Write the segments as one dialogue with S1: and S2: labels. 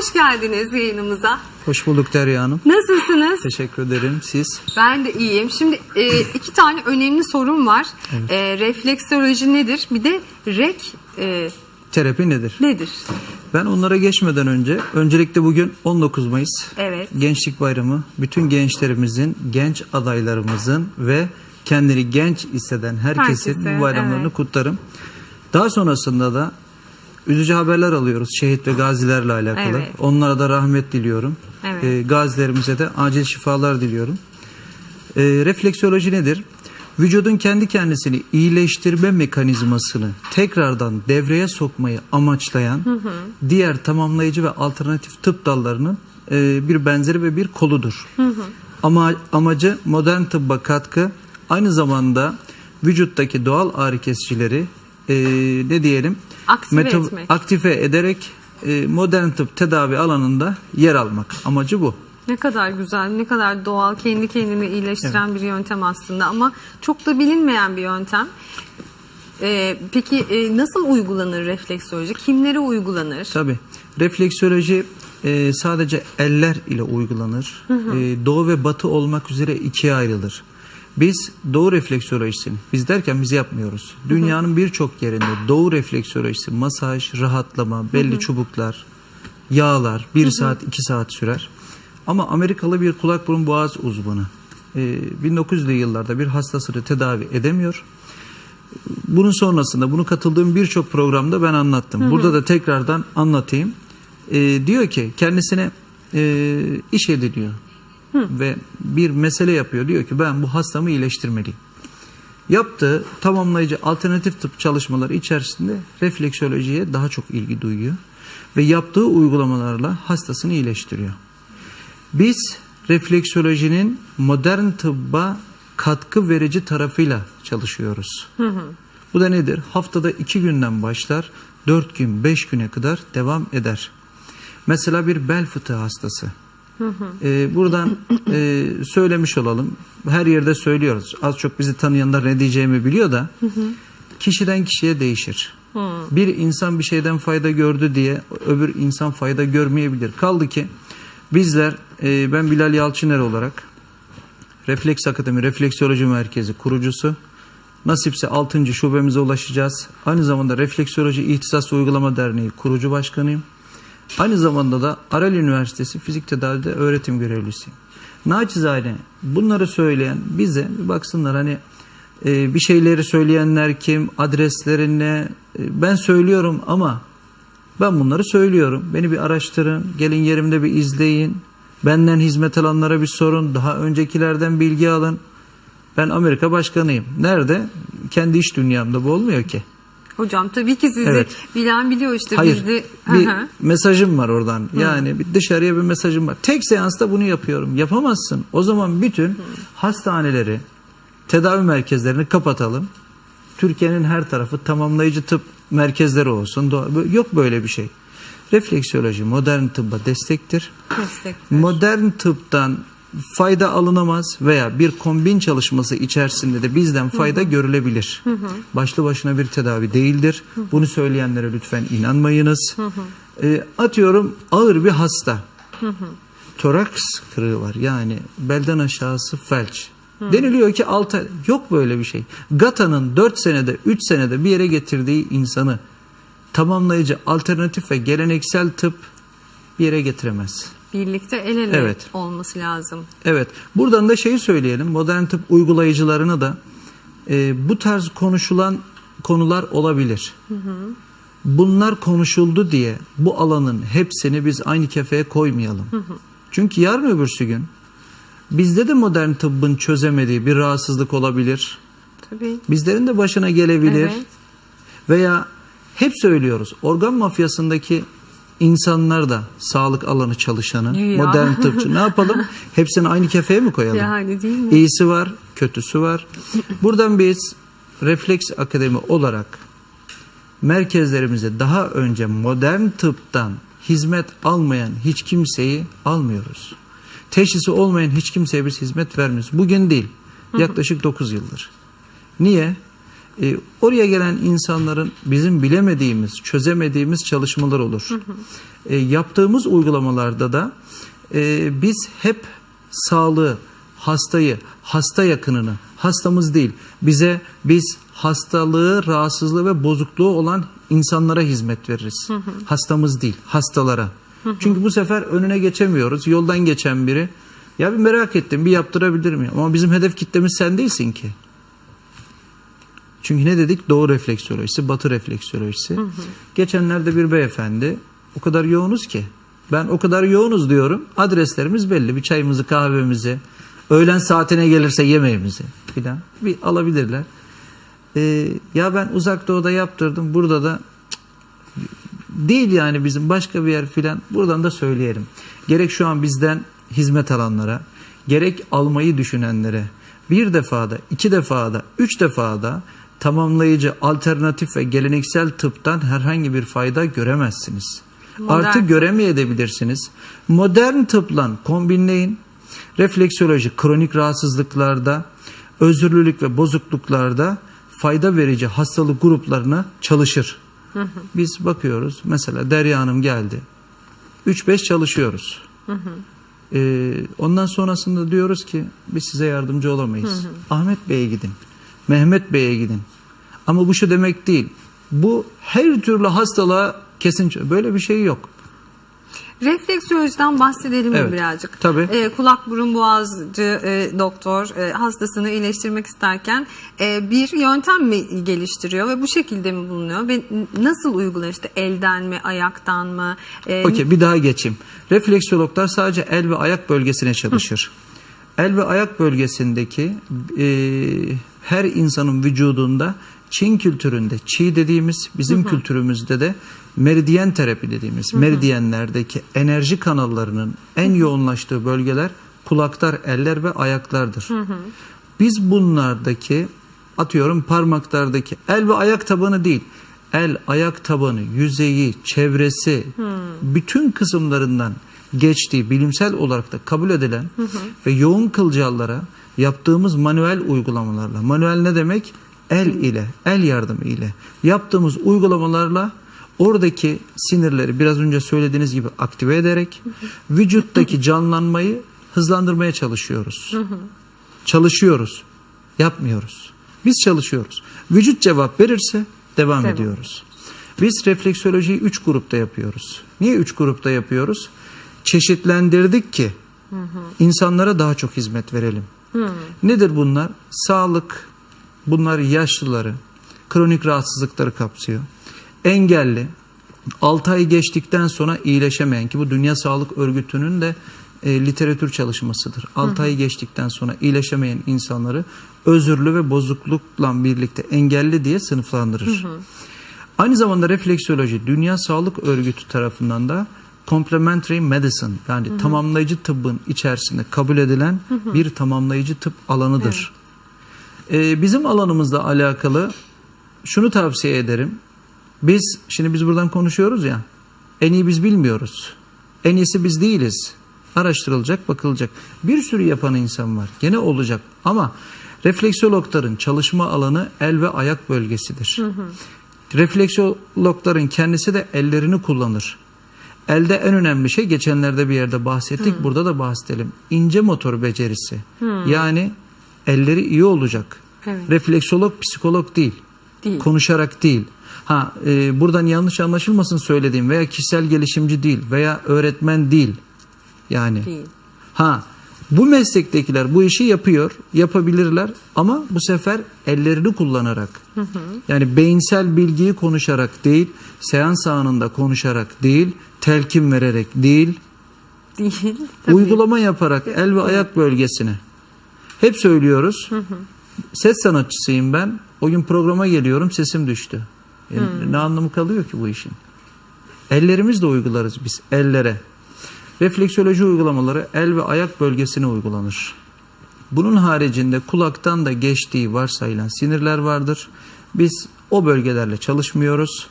S1: hoş geldiniz yayınımıza.
S2: Hoş bulduk Derya Hanım.
S1: Nasılsınız?
S2: Teşekkür ederim. Siz?
S1: Ben de iyiyim. Şimdi e, iki tane önemli sorum var. E, refleksoloji nedir? Bir de rek e,
S2: Terapi nedir?
S1: nedir?
S2: Ben onlara geçmeden önce öncelikle bugün 19 Mayıs
S1: Evet.
S2: Gençlik Bayramı. Bütün gençlerimizin, genç adaylarımızın ve kendini genç hisseden herkesin
S1: Herkese,
S2: bu bayramlarını
S1: evet.
S2: kutlarım. Daha sonrasında da üzücü haberler alıyoruz şehit ve gazilerle alakalı.
S1: Evet.
S2: Onlara da rahmet diliyorum.
S1: Evet.
S2: Ee, gazilerimize de acil şifalar diliyorum. Ee, refleksoloji nedir? Vücudun kendi kendisini iyileştirme mekanizmasını tekrardan devreye sokmayı amaçlayan diğer tamamlayıcı ve alternatif tıp dallarının e, bir benzeri ve bir koludur. Ama amacı modern tıbba katkı aynı zamanda vücuttaki doğal ağrı kesicileri e, ne diyelim
S1: Aktive etmek.
S2: aktive ederek e, modern tıp tedavi alanında yer almak. Amacı bu.
S1: Ne kadar güzel, ne kadar doğal, kendi kendini iyileştiren bir yöntem aslında ama çok da bilinmeyen bir yöntem. E, peki e, nasıl uygulanır refleksoloji? Kimlere uygulanır?
S2: Tabii. Refleksoloji e, sadece eller ile uygulanır. E, doğu ve batı olmak üzere ikiye ayrılır. Biz doğu refleksolojisini, biz derken biz yapmıyoruz. Dünyanın birçok yerinde doğu refleksolojisi, masaj, rahatlama, belli çubuklar, yağlar, bir saat, iki saat sürer. Ama Amerikalı bir kulak burun boğaz uzmanı e, 1900'lü yıllarda bir hastasını tedavi edemiyor. Bunun sonrasında bunu katıldığım birçok programda ben anlattım. Burada da tekrardan anlatayım. Ee, diyor ki kendisine e, iş ve bir mesele yapıyor. Diyor ki ben bu hastamı iyileştirmeliyim. Yaptığı tamamlayıcı alternatif tıp çalışmaları içerisinde refleksolojiye daha çok ilgi duyuyor ve yaptığı uygulamalarla hastasını iyileştiriyor. Biz refleksolojinin modern tıbba katkı verici tarafıyla çalışıyoruz. Bu da nedir? Haftada iki günden başlar, dört gün, beş güne kadar devam eder. Mesela bir bel fıtığı hastası. Ee, buradan e, söylemiş olalım. Her yerde söylüyoruz. Az çok bizi tanıyanlar ne diyeceğimi biliyor da kişiden kişiye değişir. Bir insan bir şeyden fayda gördü diye öbür insan fayda görmeyebilir. Kaldı ki bizler e, ben Bilal Yalçıner olarak Refleks Akademi Refleksoloji Merkezi kurucusu. Nasipse 6. şubemize ulaşacağız. Aynı zamanda Refleksoloji İhtisas Uygulama Derneği kurucu başkanıyım. Aynı zamanda da Aral Üniversitesi Fizik Tedavi'de öğretim görevlisiyim. Naçizane bunları söyleyen bize baksınlar hani e, bir şeyleri söyleyenler kim, adresleri ne E, ben söylüyorum ama ben bunları söylüyorum. Beni bir araştırın, gelin yerimde bir izleyin. Benden hizmet alanlara bir sorun, daha öncekilerden bilgi alın. Ben Amerika başkanıyım. Nerede? Kendi iş dünyamda bu olmuyor ki.
S1: Hocam tabii ki sizi
S2: Evet.
S1: bilen biliyor işte
S2: Hayır.
S1: biz de.
S2: Bir
S1: Hı hı.
S2: mesajım var oradan. Yani bir dışarıya bir mesajım var. Tek seansta bunu yapıyorum. Yapamazsın. O zaman bütün hastaneleri, tedavi merkezlerini kapatalım. Türkiye'nin her tarafı tamamlayıcı tıp merkezleri olsun. Yok böyle bir şey. Refleksiyoloji modern tıbba destektir.
S1: Destekler.
S2: Modern tıptan fayda alınamaz veya bir kombin çalışması içerisinde de bizden fayda görülebilir. Başlı başına bir tedavi değildir. Bunu söyleyenlere lütfen inanmayınız. Ee, atıyorum ağır bir hasta. Toraks kırığı var yani belden aşağısı felç. Deniliyor ki 6 yok böyle bir şey. Gata'nın 4 senede 3 senede bir yere getirdiği insanı tamamlayıcı alternatif ve geleneksel tıp bir yere getiremez.
S1: Birlikte el ele
S2: Evet.
S1: olması lazım.
S2: Evet. Buradan da şeyi söyleyelim. Modern tıp uygulayıcılarına da e, bu tarz konuşulan konular olabilir. Bunlar konuşuldu diye bu alanın hepsini biz aynı kefeye koymayalım. Çünkü yarın öbürsü gün bizde de modern tıbbın çözemediği bir rahatsızlık olabilir.
S1: Tabii.
S2: Bizlerin de başına gelebilir.
S1: Evet.
S2: Veya hep söylüyoruz organ mafyasındaki insanlar da sağlık alanı çalışanı,
S1: Güya.
S2: modern tıpçı. Ne yapalım? Hepsini aynı kefeye mi koyalım?
S1: Yani değil mi?
S2: İyisi var, kötüsü var. Buradan biz Refleks Akademi olarak merkezlerimize daha önce modern tıptan hizmet almayan hiç kimseyi almıyoruz. Teşhisi olmayan hiç kimseye biz hizmet vermiyoruz. Bugün değil, yaklaşık 9 yıldır. Niye? E, oraya gelen insanların bizim bilemediğimiz, çözemediğimiz çalışmalar olur. E, yaptığımız uygulamalarda da e, biz hep sağlığı, hastayı, hasta yakınını, hastamız değil, bize biz hastalığı, rahatsızlığı ve bozukluğu olan insanlara hizmet veririz. Hastamız değil, hastalara. Çünkü bu sefer önüne geçemiyoruz. Yoldan geçen biri ya bir merak ettim bir yaptırabilir miyim? Ama bizim hedef kitlemiz sen değilsin ki. Çünkü ne dedik? Doğu refleksiyolojisi, batı refleksiyolojisi. Geçenlerde bir beyefendi o kadar yoğunuz ki ben o kadar yoğunuz diyorum. Adreslerimiz belli. Bir çayımızı, kahvemizi, öğlen saatine gelirse yemeğimizi filan bir alabilirler. Ee, ya ben uzak doğuda yaptırdım. Burada da değil yani bizim başka bir yer filan. Buradan da söyleyelim. Gerek şu an bizden hizmet alanlara, gerek almayı düşünenlere bir defada, iki defada, üç defada tamamlayıcı, alternatif ve geleneksel tıptan herhangi bir fayda göremezsiniz.
S1: Modern
S2: Artı göremeyebilirsiniz. Modern tıpla kombinleyin. Refleksoloji kronik rahatsızlıklarda, özürlülük ve bozukluklarda fayda verici hastalık gruplarına çalışır. Biz bakıyoruz mesela Derya Hanım geldi. 3-5 çalışıyoruz. Ee, ondan sonrasında diyoruz ki biz size yardımcı olamayız. Ahmet Bey'e gidin. Mehmet Bey'e gidin. Ama bu şu demek değil. Bu her türlü hastalığa kesin böyle bir şey yok.
S1: Refleksiyolojiden bahsedelim mi
S2: Evet,
S1: birazcık?
S2: tabii.
S1: Ee, kulak burun boğazcı e, doktor e, hastasını iyileştirmek isterken e, bir yöntem mi geliştiriyor ve bu şekilde mi bulunuyor ve nasıl uygulanıyor işte elden mi ayaktan mı? E,
S2: Okey bir daha geçeyim. Refleksologlar sadece el ve ayak bölgesine çalışır. El ve ayak bölgesindeki e, her insanın vücudunda Çin kültüründe çi dediğimiz bizim kültürümüzde de meridyen terapi dediğimiz meridyenlerdeki enerji kanallarının en yoğunlaştığı bölgeler kulaklar, eller ve ayaklardır. Biz bunlardaki atıyorum parmaklardaki el ve ayak tabanı değil. El, ayak tabanı, yüzeyi, çevresi bütün kısımlarından geçtiği bilimsel olarak da kabul edilen ve yoğun kılcallara yaptığımız manuel uygulamalarla. Manuel ne demek? El ile, el yardımı ile yaptığımız uygulamalarla oradaki sinirleri biraz önce söylediğiniz gibi aktive ederek vücuttaki canlanmayı hızlandırmaya çalışıyoruz. Çalışıyoruz. Yapmıyoruz. Biz çalışıyoruz. Vücut cevap verirse devam
S1: Devam.
S2: ediyoruz. Biz refleksolojiyi üç grupta yapıyoruz. Niye üç grupta yapıyoruz? Çeşitlendirdik ki insanlara daha çok hizmet verelim. Nedir bunlar? Sağlık, bunlar yaşlıları, kronik rahatsızlıkları kapsıyor. Engelli, 6 ay geçtikten sonra iyileşemeyen ki bu Dünya Sağlık Örgütü'nün de e, literatür çalışmasıdır. 6 ay geçtikten sonra iyileşemeyen insanları özürlü ve bozuklukla birlikte engelli diye sınıflandırır. Aynı zamanda refleksoloji Dünya Sağlık Örgütü tarafından da complementary medicine yani tamamlayıcı tıbbın içerisinde kabul edilen bir tamamlayıcı tıp alanıdır. Ee, bizim alanımızla alakalı şunu tavsiye ederim. Biz şimdi biz buradan konuşuyoruz ya. En iyi biz bilmiyoruz. En iyisi biz değiliz. Araştırılacak, bakılacak. Bir sürü yapan insan var. Gene olacak ama refleksologların çalışma alanı el ve ayak bölgesidir. Refleksologların kendisi de ellerini kullanır. Elde en önemli şey geçenlerde bir yerde bahsettik. Burada da bahsedelim. İnce motor becerisi. Yani elleri iyi olacak.
S1: Evet.
S2: Refleksolog psikolog değil.
S1: Değil.
S2: Konuşarak değil. Ha e, buradan yanlış anlaşılmasın söylediğim veya kişisel gelişimci değil veya öğretmen değil. Yani
S1: Değil.
S2: ha bu meslektekiler bu işi yapıyor, yapabilirler ama bu sefer ellerini kullanarak. Yani beyinsel bilgiyi konuşarak değil, seans anında konuşarak değil, telkin vererek değil,
S1: Değil. Tabii.
S2: uygulama yaparak el ve ayak bölgesine. Hep söylüyoruz. Ses sanatçısıyım ben. O gün programa geliyorum sesim düştü. E, Ne anlamı kalıyor ki bu işin? Ellerimizle uygularız biz ellere. Refleksoloji uygulamaları el ve ayak bölgesine uygulanır. Bunun haricinde kulaktan da geçtiği varsayılan sinirler vardır. Biz o bölgelerle çalışmıyoruz.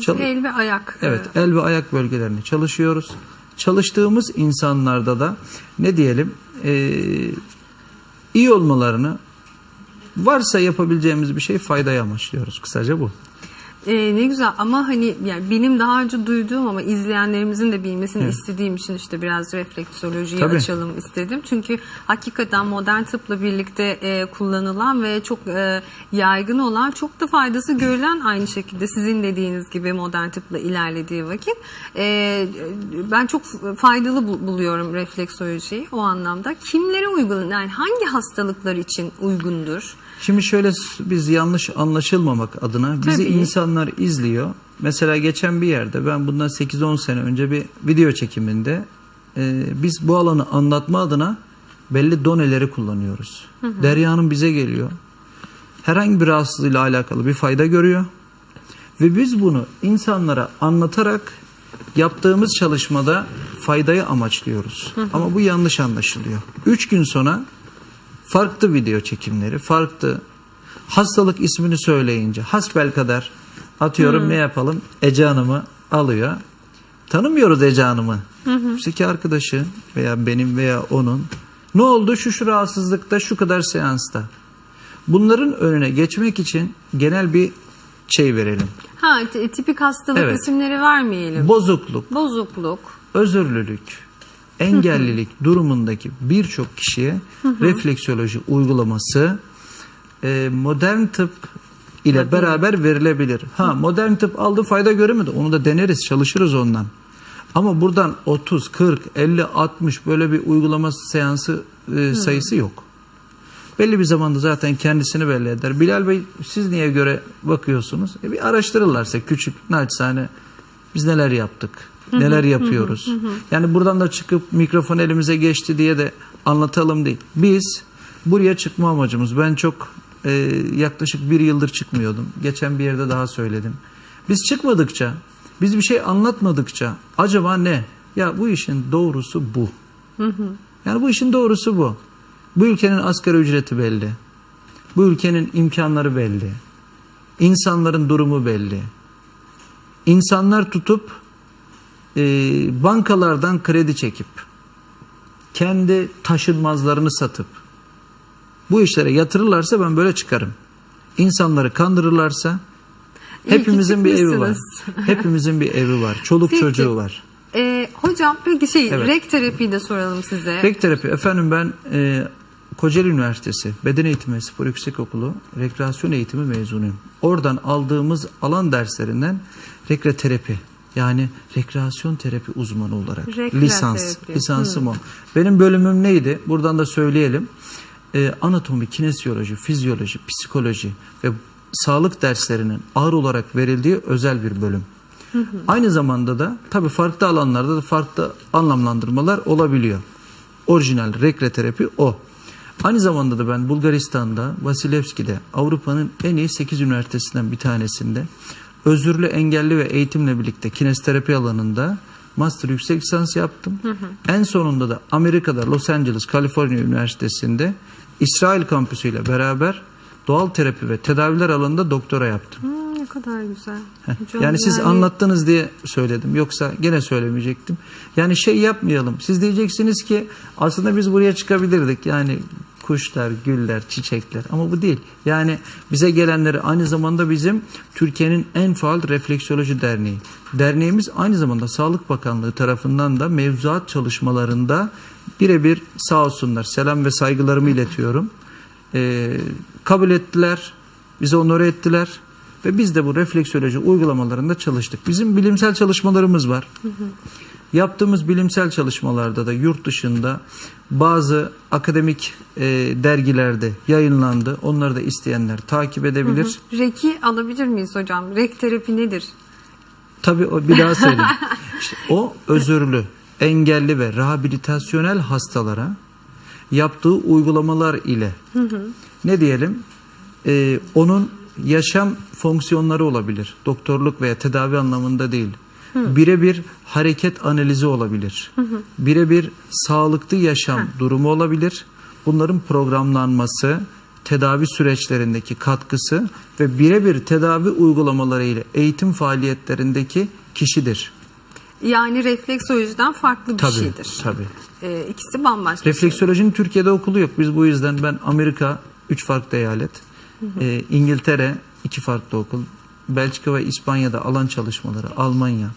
S2: Çal-
S1: el ve ayak.
S2: Evet, el ve ayak bölgelerine çalışıyoruz. Çalıştığımız insanlarda da ne diyelim, eee, iyi olmalarını Varsa yapabileceğimiz bir şey faydayı amaçlıyoruz. Kısaca bu.
S1: Ee, ne güzel ama hani yani benim daha önce duyduğum ama izleyenlerimizin de bilmesini
S2: Evet.
S1: istediğim için işte biraz refleksolojiyi
S2: Tabii.
S1: açalım istedim. Çünkü hakikaten modern tıpla birlikte e, kullanılan ve çok e, yaygın olan çok da faydası görülen aynı şekilde sizin dediğiniz gibi modern tıpla ilerlediği vakit e, ben çok faydalı bu- buluyorum refleksolojiyi o anlamda. Kimlere uygun yani hangi hastalıklar için uygundur?
S2: Şimdi şöyle biz yanlış anlaşılmamak adına bizi
S1: Tabii.
S2: insanlar izliyor. Mesela geçen bir yerde ben bundan 8-10 sene önce bir video çekiminde e, biz bu alanı anlatma adına belli doneleri kullanıyoruz. Derya Hanım bize geliyor. Herhangi bir rahatsızlığıyla alakalı bir fayda görüyor. Ve biz bunu insanlara anlatarak yaptığımız çalışmada faydayı amaçlıyoruz. Ama bu yanlış anlaşılıyor. 3 gün sonra farklı video çekimleri, farklı hastalık ismini söyleyince hasbel kadar atıyorum ne yapalım Ece Hanım'ı alıyor. Tanımıyoruz Ece Hanım'ı. Psiki arkadaşı veya benim veya onun ne oldu şu şu rahatsızlıkta şu kadar seansta. Bunların önüne geçmek için genel bir şey verelim.
S1: Ha tipik hastalık
S2: Evet.
S1: isimleri vermeyelim.
S2: Bozukluk,
S1: Bozukluk.
S2: özürlülük, engellilik durumundaki birçok kişiye refleksoloji uygulaması e, modern tıp ile beraber verilebilir. Ha modern tıp aldı fayda göremedi. Onu da deneriz, çalışırız ondan. Ama buradan 30, 40, 50, 60 böyle bir uygulama seansı e, sayısı yok. Belli bir zamanda zaten kendisini belli eder. Bilal Bey siz niye göre bakıyorsunuz? E bir araştırırlarsa küçük naçizane biz neler yaptık, neler yapıyoruz. Yani buradan da çıkıp mikrofon elimize geçti diye de anlatalım değil. Biz buraya çıkma amacımız. Ben çok e, yaklaşık bir yıldır çıkmıyordum. Geçen bir yerde daha söyledim. Biz çıkmadıkça, biz bir şey anlatmadıkça acaba ne? Ya bu işin doğrusu bu. Yani bu işin doğrusu bu. Bu ülkenin asgari ücreti belli. Bu ülkenin imkanları belli. İnsanların durumu belli. İnsanlar tutup e, bankalardan kredi çekip kendi taşınmazlarını satıp bu işlere yatırırlarsa ben böyle çıkarım. İnsanları kandırırlarsa hepimizin bir evi var. Hepimizin bir evi var. Çoluk
S1: Peki.
S2: çocuğu var.
S1: Ee, hocam peki şey
S2: Evet.
S1: rek terapiyi de soralım size.
S2: Rek terapi efendim ben e, Kocaeli Üniversitesi Beden Eğitimi Spor Yüksekokulu Rekreasyon Eğitimi mezunuyum. Oradan aldığımız alan derslerinden rekre terapi yani rekreasyon terapi uzmanı olarak
S1: Rekre
S2: lisans
S1: terapi.
S2: lisansım o. Benim bölümüm neydi? Buradan da söyleyelim. E, anatomi, kinesiyoloji, fizyoloji, psikoloji ve sağlık derslerinin ağır olarak verildiği özel bir bölüm. Aynı zamanda da tabii farklı alanlarda da farklı anlamlandırmalar olabiliyor. Orijinal rekre terapi o. Aynı zamanda da ben Bulgaristan'da, Vasilevski'de, Avrupa'nın en iyi 8 üniversitesinden bir tanesinde özürlü, engelli ve eğitimle birlikte kinesterapi alanında master yüksek lisans yaptım. En sonunda da Amerika'da Los Angeles, Kaliforniya Üniversitesi'nde İsrail kampüsüyle beraber doğal terapi ve tedaviler alanında doktora yaptım.
S1: Hmm, ne kadar güzel. Hocam,
S2: Yani siz anlattınız diye söyledim. Yoksa gene söylemeyecektim. Yani şey yapmayalım. Siz diyeceksiniz ki aslında biz buraya çıkabilirdik. Yani kuşlar, güller, çiçekler ama bu değil. Yani bize gelenleri aynı zamanda bizim Türkiye'nin en faal refleksoloji derneği. Derneğimiz aynı zamanda Sağlık Bakanlığı tarafından da mevzuat çalışmalarında birebir sağ olsunlar. Selam ve saygılarımı iletiyorum. Ee, kabul ettiler. Bizi onore ettiler. Ve biz de bu refleksoloji uygulamalarında çalıştık. Bizim bilimsel çalışmalarımız var. Yaptığımız bilimsel çalışmalarda da yurt dışında bazı akademik e, dergilerde yayınlandı. Onları da isteyenler takip edebilir.
S1: Reki alabilir miyiz hocam? Rek terapi nedir?
S2: Tabii o bir daha söyleyeyim. İşte o özürlü, engelli ve rehabilitasyonel hastalara yaptığı uygulamalar ile ne diyelim e, onun yaşam fonksiyonları olabilir. Doktorluk veya tedavi anlamında değil. Birebir hareket analizi olabilir. Birebir sağlıklı yaşam durumu olabilir. Bunların programlanması, tedavi süreçlerindeki katkısı ve birebir tedavi uygulamaları ile eğitim faaliyetlerindeki kişidir.
S1: Yani refleksolojiden farklı bir
S2: Tabii,
S1: şeydir.
S2: tabii.
S1: Ee, ikisi bambaşka. şey.
S2: Refleksolojinin Türkiye'de okulu yok. Biz bu yüzden ben Amerika üç farklı eyalet. Ee, İngiltere iki farklı okul. Belçika ve İspanya'da alan çalışmaları. Almanya,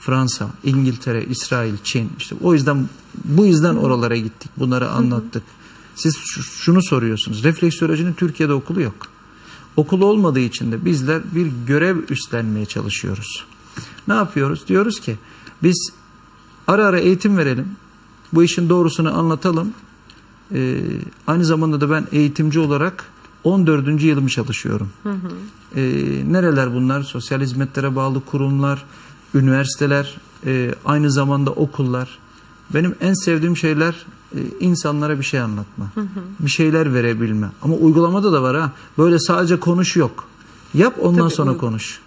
S2: Fransa, İngiltere, İsrail, Çin. İşte o yüzden bu yüzden oralara gittik. Bunları anlattık. Siz şu- şunu soruyorsunuz. Refleksiyolojinin Türkiye'de okulu yok. Okul olmadığı için de bizler bir görev üstlenmeye çalışıyoruz. Ne yapıyoruz? Diyoruz ki biz ara ara eğitim verelim. Bu işin doğrusunu anlatalım. Ee, aynı zamanda da ben eğitimci olarak 14. yılımı çalışıyorum. Ee, nereler bunlar? Sosyal hizmetlere bağlı kurumlar, üniversiteler, e, aynı zamanda okullar. Benim en sevdiğim şeyler e, insanlara bir şey anlatma. Bir şeyler verebilme. Ama uygulamada da var ha. Böyle sadece konuş yok. Yap ondan
S1: Tabii,
S2: sonra
S1: uygun.
S2: konuş.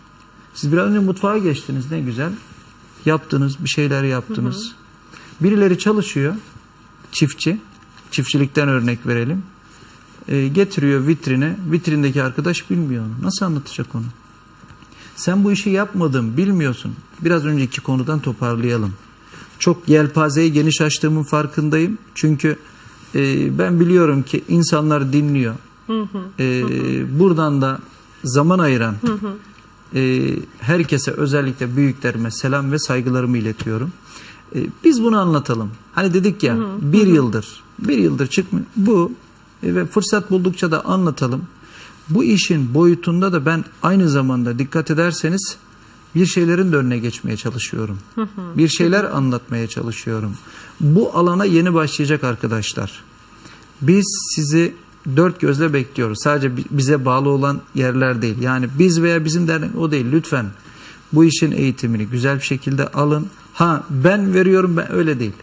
S2: Siz biraz önce mutfağa geçtiniz ne güzel. Yaptınız, bir şeyler yaptınız. Birileri çalışıyor, çiftçi. Çiftçilikten örnek verelim. E, getiriyor vitrine. Vitrindeki arkadaş bilmiyor onu. Nasıl anlatacak onu? Sen bu işi yapmadın, bilmiyorsun. Biraz önceki konudan toparlayalım. Çok yelpazeyi geniş açtığımın farkındayım. Çünkü e, ben biliyorum ki insanlar dinliyor. E, buradan da zaman ayıran e, herkese özellikle büyüklerime selam ve saygılarımı iletiyorum. E, biz bunu anlatalım. Hani dedik ya bir yıldır, bir yıldır çıkmıyor. Bu ve fırsat buldukça da anlatalım. Bu işin boyutunda da ben aynı zamanda dikkat ederseniz bir şeylerin de önüne geçmeye çalışıyorum. Bir şeyler anlatmaya çalışıyorum. Bu alana yeni başlayacak arkadaşlar. Biz sizi dört gözle bekliyoruz. Sadece bi- bize bağlı olan yerler değil. Yani biz veya bizim dernek o değil. Lütfen bu işin eğitimini güzel bir şekilde alın. Ha ben veriyorum ben öyle değil.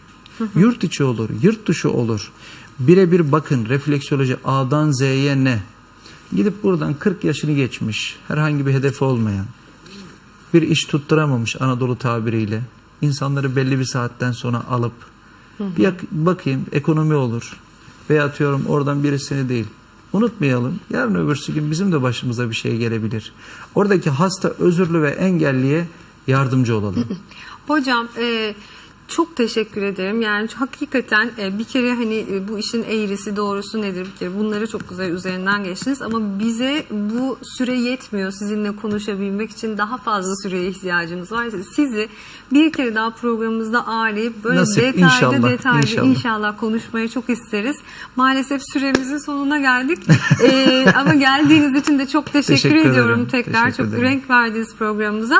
S2: Yurt içi olur, yurt dışı olur. Birebir bakın refleksoloji A'dan Z'ye ne? Gidip buradan 40 yaşını geçmiş, herhangi bir hedefi olmayan, bir iş tutturamamış Anadolu tabiriyle. insanları belli bir saatten sonra alıp bir bakayım ekonomi olur. Veya atıyorum oradan birisini değil. Unutmayalım. Yarın öbürsü gün bizim de başımıza bir şey gelebilir. Oradaki hasta özürlü ve engelliye yardımcı olalım.
S1: Hocam e, çok teşekkür ederim. Yani hakikaten e, bir kere hani e, bu işin eğrisi doğrusu nedir bir kere bunları çok güzel üzerinden geçtiniz ama bize bu süre yetmiyor sizinle konuşabilmek için daha fazla süreye ihtiyacımız var. Sizi bir kere daha programımızda ağırlayıp böyle
S2: Nasip,
S1: detaylı
S2: inşallah,
S1: detaylı
S2: inşallah.
S1: inşallah konuşmayı çok isteriz. Maalesef süremizin sonuna geldik. E, ama geldiğiniz için de çok teşekkür,
S2: Teşekkür
S1: ediyorum
S2: ederim.
S1: tekrar.
S2: Teşekkür
S1: çok
S2: ederim.
S1: renk verdiniz programımıza.